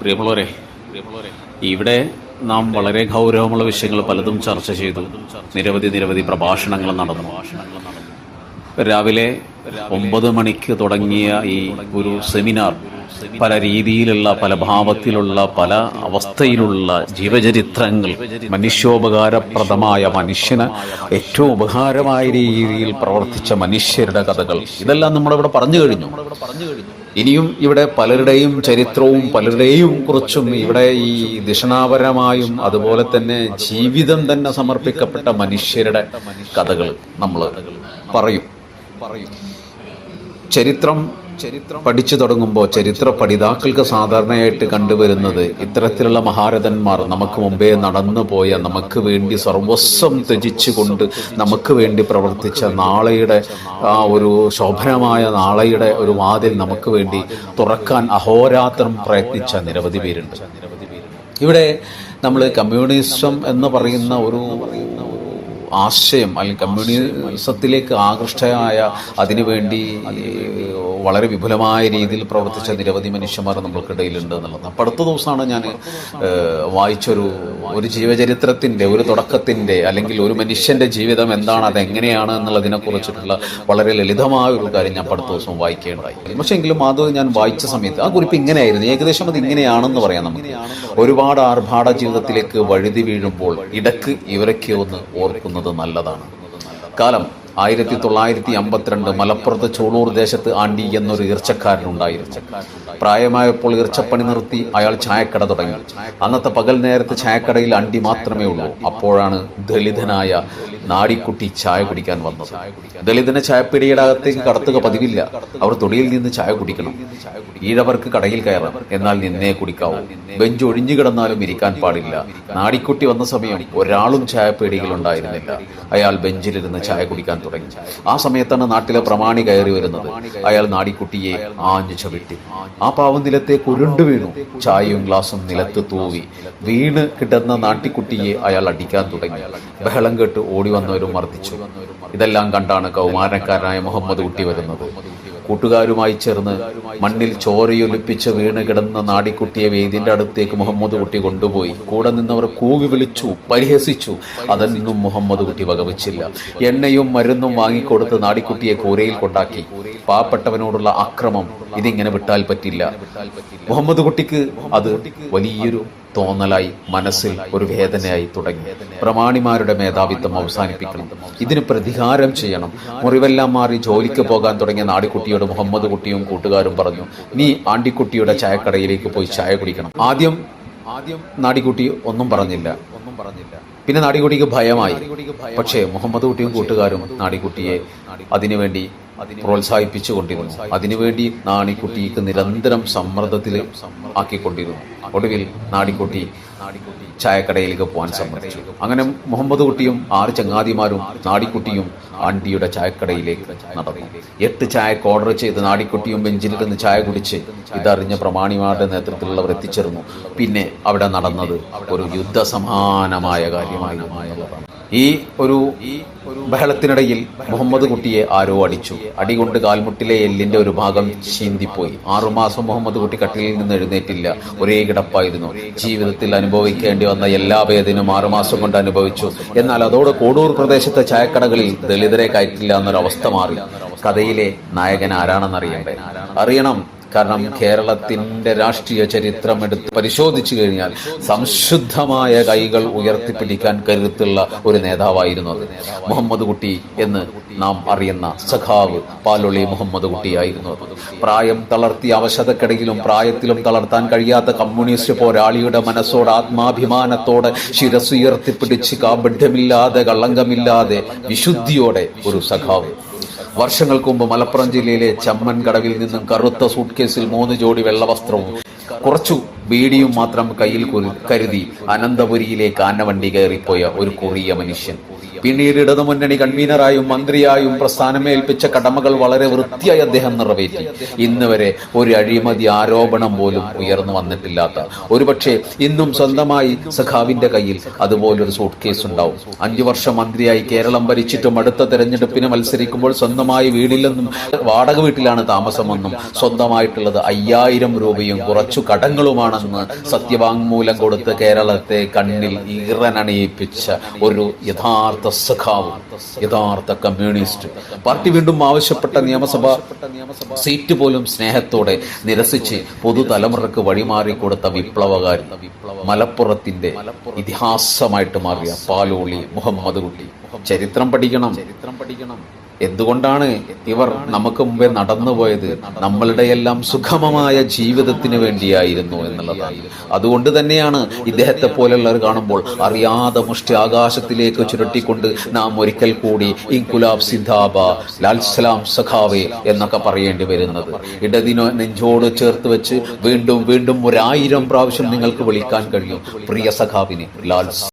പ്രിയമുള്ളവരെ ഇവിടെ നാം വളരെ ഗൗരവമുള്ള വിഷയങ്ങൾ പലതും ചർച്ച ചെയ്തു. നിരവധി നിരവധി പ്രഭാഷണങ്ങൾ നടന്നു. രാവിലെ ഒമ്പത് മണിക്ക് തുടങ്ങിയ ഈ ഒരു സെമിനാർ പല രീതിയിലുള്ള പല ഭാവത്തിലുള്ള പല അവസ്ഥയിലുള്ള ജീവചരിത്രങ്ങൾ മനുഷ്യോപകാരപ്രദമായ മനുഷ്യന് ഏറ്റവും ഉപകാരമായ രീതിയിൽ പ്രവർത്തിച്ച മനുഷ്യരുടെ കഥകൾ ഇതെല്ലാം നമ്മളിവിടെ പറഞ്ഞു കഴിഞ്ഞു. ഇനിയും ഇവിടെ പലരുടെയും ചരിത്രവും പലരുടെയും കുറിച്ചും ഇവിടെ ഈ ദിഷണാപരമായും അതുപോലെ തന്നെ ജീവിതം തന്നെ സമർപ്പിക്കപ്പെട്ട മനുഷ്യരുടെ കഥകൾ നമ്മൾ പറയും. ചരിത്രം ചരിത്രം. പഠിച്ചു തുടങ്ങുമ്പോൾ ചരിത്ര പഠിതാക്കൾക്ക് സാധാരണയായിട്ട് കണ്ടുവരുന്നത് ഇത്തരത്തിലുള്ള മഹാരഥന്മാർ നമുക്ക് മുമ്പേ നടന്നുപോയ നമുക്ക് വേണ്ടി സർവസ്വം ത്യജിച്ചുകൊണ്ട് നമുക്ക് വേണ്ടി പ്രവർത്തിച്ച നാളെയുടെ ആ ഒരു ശോഭനമായ നാളെയുടെ ഒരു വാതിൽ നമുക്ക് വേണ്ടി തുറക്കാൻ അഹോരാത്രം പ്രയത്നിച്ച നിരവധി പേരുണ്ട്. ഇവിടെ നമ്മൾ കമ്മ്യൂണിസം എന്ന് പറയുന്ന ഒരു ആശയം അല്ലെങ്കിൽ കമ്മ്യൂണിസത്തിലേക്ക് ആകൃഷ്ടയായ അതിനുവേണ്ടി വളരെ വിപുലമായ രീതിയിൽ പ്രവർത്തിച്ച നിരവധി മനുഷ്യന്മാർ നമ്മൾക്കിടയിലുണ്ട് എന്നുള്ളത്. അപ്പം അടുത്ത ദിവസമാണ് ഞാൻ വായിച്ചൊരു ഒരു ജീവചരിത്രത്തിന്റെ ഒരു തുടക്കത്തിന്റെ അല്ലെങ്കിൽ ഒരു മനുഷ്യന്റെ ജീവിതം എന്താണ് അതെങ്ങനെയാണ് എന്നുള്ളതിനെ കുറിച്ചിട്ടുള്ള വളരെ ലളിതമായ ഒരു കാര്യം ഞാൻ അടുത്ത ദിവസം വായിക്കേണ്ടായി പക്ഷേ എങ്കിലും അത് ഞാൻ വായിച്ച സമയത്ത് ആ കുറിപ്പ് ഇങ്ങനെയായിരുന്നു. ഏകദേശം അത് ഇങ്ങനെയാണെന്ന് പറയാം നമുക്ക്. ഒരുപാട് ആർഭാട ജീവിതത്തിലേക്ക് വഴുതി വീഴുമ്പോൾ ഇടയ്ക്ക് ഇവരൊക്കെ ഒന്ന് ഓർക്കുന്നത് നല്ലതാണ്. കാലം ആയിരത്തി തൊള്ളായിരത്തി അമ്പത്തിരണ്ട് മലപ്പുറത്ത് ചോളൂർ ദേശത്ത് ആണ്ടി എന്നൊരു ഈർച്ചക്കാരനുണ്ടായിരുന്നു. പ്രായമായപ്പോൾ ഇറച്ചപ്പണി നിർത്തി അയാൾ ചായക്കട തുടങ്ങി. അന്നത്തെ പകൽ നേരത്തെ ചായക്കടയിൽ അണ്ടി മാത്രമേ ഉള്ളൂ. അപ്പോഴാണ് ദളിതനായ നാടിക്കുട്ടി ചായ കുടിക്കാൻ വന്നത്. ദളിതനെ ചായപ്പിടിയുടെ അകത്തേക്ക് കടത്തുക പതിവില്ല. അവർ തൊടിയിൽ നിന്ന് ചായ കുടിക്കണം. ഈഴവർക്ക് കടയിൽ കയറാം. എന്നാൽ നിന്നേ കുടിക്കാവൂ. ബെഞ്ച് ഒഴിഞ്ഞു കിടന്നാലും ഇരിക്കാൻ പാടില്ല. നാടിക്കുട്ടി വന്ന സമയം ഒരാളും ചായപ്പേടിയിൽ ഉണ്ടായിരുന്നില്ല. അയാൾ ബെഞ്ചിലിരുന്ന് ചായ കുടിക്കാൻ തുടങ്ങി. ആ സമയത്താണ് നാട്ടിലെ പ്രമാണി കയറി വരുന്നത്. അയാൾ നാടിക്കുട്ടിയെ ആഞ്ഞു ചവിട്ടി. ആ പാവം നിലത്തേക്ക് വീണു. ചായയും ഗ്ലാസും നിലത്ത് തൂവി. വീണ് കിടന്ന നാട്ടിക്കുട്ടിയെ അയാൾ അടിക്കാൻ തുടങ്ങി. ബഹളം കേട്ട് ഓടി വന്നവരും മർദ്ദിച്ചു. ഇതെല്ലാം കണ്ടാണ് കൗമാരക്കാരനായ മുഹമ്മദ് കുട്ടി വരുന്നത്. കൂട്ടുകാരുമായി ചേർന്ന് മണ്ണിൽ ചോരയൊലിപ്പിച്ച് വീണ് കിടന്ന നാടിക്കുട്ടിയെ വേദിന്റെ അടുത്തേക്ക് മുഹമ്മദ് കുട്ടി കൊണ്ടുപോയി. കൂടെ നിന്നവർ കൂവി വിളിച്ചു പരിഹസിച്ചു. അതൊന്നും മുഹമ്മദ് കുട്ടി വകവച്ചില്ല. എണ്ണയും മരുന്നും വാങ്ങിക്കൊടുത്ത് നാടിക്കുട്ടിയെ കൂരയിൽ കൊണ്ടാക്കി. പാവപ്പെട്ടവനോടുള്ള അക്രമം ഇതിങ്ങനെ വിട്ടാൽ പറ്റില്ല. മുഹമ്മദ് കുട്ടിക്ക് അത് വലിയൊരു തോന്നലായി മനസ്സിൽ ഒരു വേദനയായി തുടങ്ങി. പ്രമാണിമാരുടെ മേധാവിത്വം അവസാനിപ്പിക്കണം. ഇതിന് പ്രതികാരം ചെയ്യണം. മുറിവെല്ലാം മാറി ജോലിക്ക് പോകാൻ തുടങ്ങിയ നാടിക്കുട്ടിയോട് മുഹമ്മദ് കുട്ടിയും കൂട്ടുകാരും പറഞ്ഞു നീ ആണ്ടിക്കുട്ടിയുടെ ചായക്കടയിലേക്ക് പോയി ചായ കുടിക്കണം. ആദ്യം ആദ്യം നാടിക്കുട്ടി ഒന്നും പറഞ്ഞില്ല ഒന്നും പറഞ്ഞില്ല. പിന്നെ നാടിക്കുട്ടിക്ക് ഭയമായി. പക്ഷേ മുഹമ്മദ് കുട്ടിയും കൂട്ടുകാരും നാടിക്കുട്ടിയെ അതിനുവേണ്ടി പ്രോത്സാഹിപ്പിച്ചുകൊണ്ടിരുന്നു. അതിനുവേണ്ടി നാണിക്കുട്ടിക്ക് നിരന്തരം സമ്മർദ്ദത്തിൽ ആക്കിക്കൊണ്ടിരുന്നു. ഒടുവിൽ നാടിക്കുട്ടി ചായക്കടയിലേക്ക് പോകാൻ സമ്മതിച്ചു. അങ്ങനെ മുഹമ്മദ് കുട്ടിയും ആറ് ചങ്ങാതിമാരും നാടിക്കുട്ടിയും ആണ്ടിയുടെ ചായക്കടയിലേക്ക് നടന്നു. എട്ട് ചായക്ക് ഓർഡർ ചെയ്ത് നാടിക്കുട്ടിയും ബെഞ്ചിലിരുന്ന് ചായ കുടിച്ച് ഇതറിഞ്ഞ പ്രമാണിമാരുടെ നേതൃത്വത്തിലുള്ളവർ എത്തിച്ചേർന്നു. പിന്നെ അവിടെ നടന്നത് ഒരു യുദ്ധസമാനമായ കാര്യമായി. ഈ ഒരു ബഹളത്തിനിടയിൽ മുഹമ്മദ് കുട്ടിയെ ആരോ അടിച്ചു. അടികൊണ്ട് കാൽമുട്ടിലെ എല്ലിന്റെ ഒരു ഭാഗം ചീന്തിപ്പോയി. ആറുമാസം മുഹമ്മദ് കുട്ടി കട്ടിലിൽ നിന്ന് എഴുന്നേറ്റില്ല. ഒരേ കിടപ്പായിരുന്നു. ജീവിതത്തിൽ അനുഭവിക്കേണ്ടി വന്ന എല്ലാ വേദനയും ആറുമാസം കൊണ്ട് അനുഭവിച്ചു. എന്നാൽ അതോടെ കോടൂർ പ്രദേശത്തെ ചായക്കടകളിൽ ദളിതരെ കയറ്റില്ല എന്നൊരവസ്ഥ മാറി. കഥയിലെ നായകൻ ആരാണെന്നറിയണ്ടേ അറിയണം കാരണം കേരളത്തിന്റെ രാഷ്ട്രീയ ചരിത്രം എടുത്ത് പരിശോധിച്ചു കഴിഞ്ഞാൽ സംശുദ്ധമായ കൈകൾ ഉയർത്തിപ്പിടിക്കാൻ കരുത്തുള്ള ഒരു നേതാവായിരുന്നു അത്. മുഹമ്മദ് കുട്ടി എന്ന് നാം അറിയുന്ന സഖാവ് പാലൊളി മുഹമ്മദ് കുട്ടിയായിരുന്നു അത്. പ്രായം തളർത്തിയ അവശതക്കിടയിലും പ്രായത്തിലും തളർത്താൻ കഴിയാത്ത കമ്മ്യൂണിസ്റ്റ് പോരാളിയുടെ മനസ്സോട് ആത്മാഭിമാനത്തോടെ ശിരസുയർത്തിപ്പിടിച്ച് കാബഡ്യമില്ലാതെ കളങ്കമില്ലാതെ വിശുദ്ധിയോടെ ഒരു സഖാവ്. വർഷങ്ങൾക്ക് മുമ്പ് മലപ്പുറം ജില്ലയിലെ ചമ്മൻ കടവിൽ നിന്നും കറുത്ത സൂട്ട് കേസിൽ മൂന്ന് ജോഡി വെള്ളവസ്ത്രവും കുറച്ചു ബീഡിയും മാത്രം കയ്യിൽ കുരു- കരുതി അനന്തപുരിയിലേക്ക് ആനവണ്ടി കയറിപ്പോയ ഒരു കൊറിയ മനുഷ്യൻ. പിന്നീട് ഇടതുമുന്നണി കൺവീനറായും മന്ത്രിയായും പ്രസ്ഥാനമേൽപ്പിച്ച കടമകൾ വളരെ വൃത്തിയായി അദ്ദേഹം നിറവേറ്റി. ഇന്ന് വരെ ഒരു അഴിമതി ആരോപണം പോലും ഉയർന്നു വന്നിട്ടില്ലാത്ത. ഒരുപക്ഷെ ഇന്നും സ്വന്തമായി സഖാവിന്റെ കയ്യിൽ അതുപോലൊരു സൂട്ട് കേസ് ഉണ്ടാവും. അഞ്ചു വർഷം മന്ത്രിയായി കേരളം ഭരിച്ചിട്ടും അടുത്ത തെരഞ്ഞെടുപ്പിന് മത്സരിക്കുമ്പോൾ സ്വന്തമായി വീടില്ലെന്നും വാടക വീട്ടിലാണ് താമസമെന്നും സ്വന്തമായിട്ടുള്ളത് അയ്യായിരം രൂപയും കുറച്ചു കടങ്ങളുമാണെന്ന് സത്യവാങ്മൂലം കൊടുത്ത് കേരളത്തെ കണ്ണിൽ ഈറനണിയിപ്പിച്ച ഒരു യഥാർത്ഥ സഖാവ് യഥാർത്ഥ കമ്മ്യൂണിസ്റ്റ്. പാർട്ടി വീണ്ടും ആവശ്യപ്പെട്ട നിയമസഭ സീറ്റ് പോലും സ്നേഹത്തോടെ നിരസിച്ച് പുതുതലമുറക്ക് വഴിമാറി കൊടുത്ത വിപ്ലവകാരി മലപ്പുറത്തിന്റെ ഇതിഹാസമായിട്ട് മാറിയ പാലോളി മുഹമ്മദ് കുട്ടി. ചരിത്രം പഠിക്കണം ചരിത്രം പഠിക്കണം. എന്തുകൊണ്ടാണ് ഇവർ നമുക്ക് മുമ്പേ നടന്നുപോയത്? നമ്മളുടെ എല്ലാം സുഖമമായ ജീവിതത്തിന് വേണ്ടിയായിരുന്നു എന്നുള്ളതാണ് അതുകൊണ്ട് തന്നെയാണ് ഇദ്ദേഹത്തെ പോലുള്ളവർ കാണുമ്പോൾ അറിയാതെ മുഷ്ടി ആകാശത്തിലേക്ക് ചുരുട്ടിക്കൊണ്ട് നാം ഒരിക്കൽ കൂടി ഇൻകുലാബ് ലാൽ സലാം സഖാവേ എന്നൊക്കെ പറയേണ്ടി വരുന്നത്. ഇടതിനോ നെഞ്ചോട് ചേർത്ത് വെച്ച് വീണ്ടും വീണ്ടും ഒരായിരം പ്രാവശ്യം നിങ്ങൾക്ക് വിളിക്കാൻ കഴിയും. പ്രിയ സഖാവിനെ ലാൽ